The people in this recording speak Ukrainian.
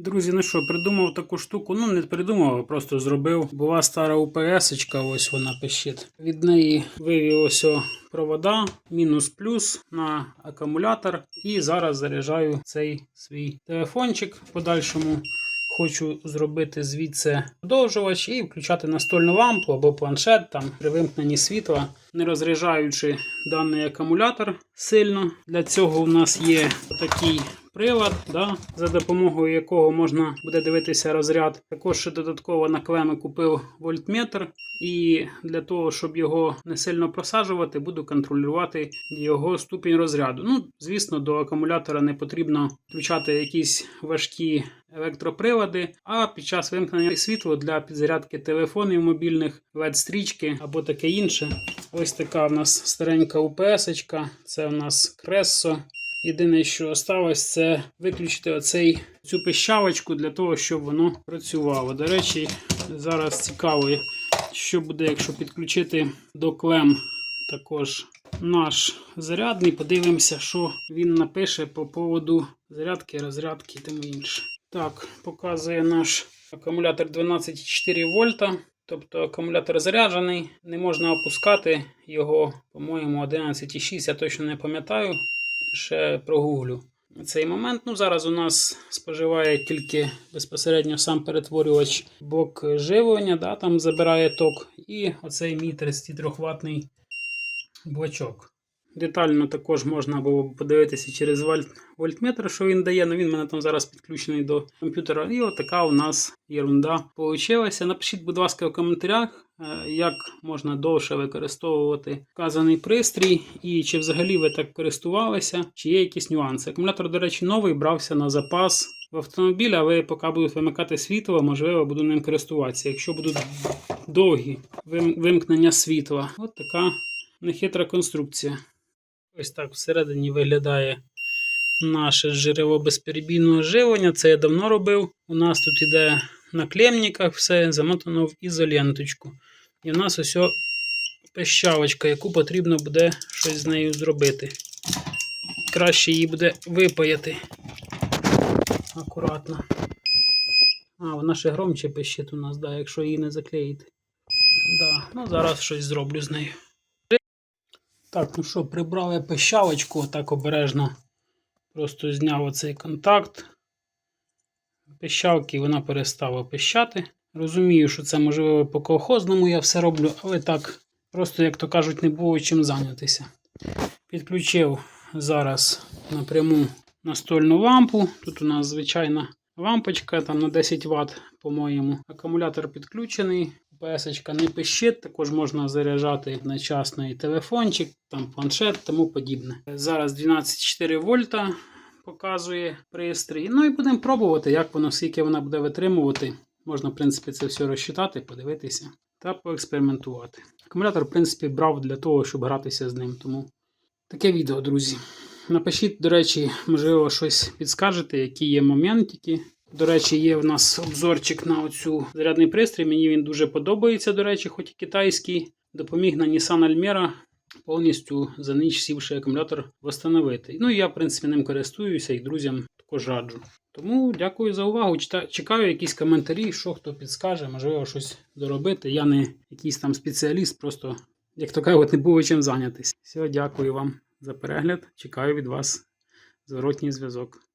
Друзі, ну що, придумав таку штуку. Ну, не придумав, а просто зробив. Була стара УПС-очка, ось вона пищить. Від неї вивів ось провода, мінус плюс на акумулятор. І зараз заряджаю цей свій телефончик. В подальшому хочу зробити звідси продовжувач і включати настольну лампу або планшет там при вимкненні світла, не розряджаючи даний акумулятор сильно. Для цього у нас є такий прилад, да, за допомогою якого можна буде дивитися розряд. Також ще додатково на клеми купив вольтметр. І для того, щоб його не сильно просаджувати, буду контролювати його ступінь розряду. Ну, звісно, до акумулятора не потрібно включати якісь важкі електроприлади, а під час вимкнення світла для підзарядки телефонів мобільних, LED-стрічки або таке інше. Ось така в нас старенька УПС-очка, це у нас Крессо. Єдине, що осталось, це виключити оцей, цю пищалочку для того, щоб воно працювало. До речі, зараз цікаво, що буде, якщо підключити до клем також наш зарядний. Подивимося, що він напише по поводу зарядки, розрядки і тому інше. Так, показує наш акумулятор 12,4 вольта. Тобто акумулятор заряджений, не можна опускати його, по-моєму, 11,6, я точно не пам'ятаю. Ще прогуглю цей момент. Ну, Зараз у нас споживає тільки безпосередньо сам перетворювач блок живлення, да, там забирає ток. І оцей мій 33 ватний блочок. Детально також можна було подивитися через вольт, вольтметр, що він дає. Ну він в мене там зараз підключений до комп'ютера. І отака у нас єрунда получилася. Напишіть, будь ласка, в коментарях, е, як можна довше використовувати вказаний пристрій, і чи взагалі ви так користувалися, чи є якісь нюанси. Акумулятор, до речі, новий брався на запас в автомобіль, але поки будуть вимикати світло, можливо, буду ним користуватися. Якщо будуть довгі вимкнення світла, от така нехитра конструкція. Ось так всередині виглядає наше джерело безперебійного живлення. Це я давно робив. У нас тут іде на клемниках все замотано в ізоленточку. І в нас ось о пищалочка, яку потрібно буде щось з нею зробити. Краще її буде випаяти. Акуратно. А, вона ще громче пищить у нас, да, якщо її не заклеїти. Да, ну зараз щось зроблю з нею. Так, ну що, прибрали пищалочку, так обережно. Просто зняв оцей контакт. Пищалки вона перестала пищати. Розумію, що це можливо по колхозному я все роблю, але так, просто, як то кажуть, не було чим зайнятися. Підключив зараз напряму настольну лампу. Тут у нас звичайна лампочка там на 10 Вт, по-моєму. Акумулятор підключений. ПС не пищить, також можна заряджати одночасно і телефончик, там планшет, тому подібне. Зараз 12,4 вольта показує пристрій. Ну і будемо пробувати, як воно, скільки вона буде витримувати. Можна, в принципі, це все розчитати, подивитися та поекспериментувати. Акумулятор, в принципі, брав для того, щоб гратися з ним. Тому таке відео, друзі. Напишіть, до речі, можливо, щось підскажете, які є моментики. До речі, є в нас обзорчик на оцю зарядний пристрій. Мені він дуже подобається, до речі, хоч і китайський. Допоміг на Nissan Almera повністю за ніч сівши акумулятор встановити. Ну і я, в принципі, ним користуюся і друзям також раджу. Тому дякую за увагу. Чекаю якісь коментарі, що хто підскаже, можливо, щось доробити. Я не якийсь там спеціаліст, просто, як то кажуть, не було чим зайнятися. Все, дякую вам за перегляд. Чекаю від вас зворотній зв'язок.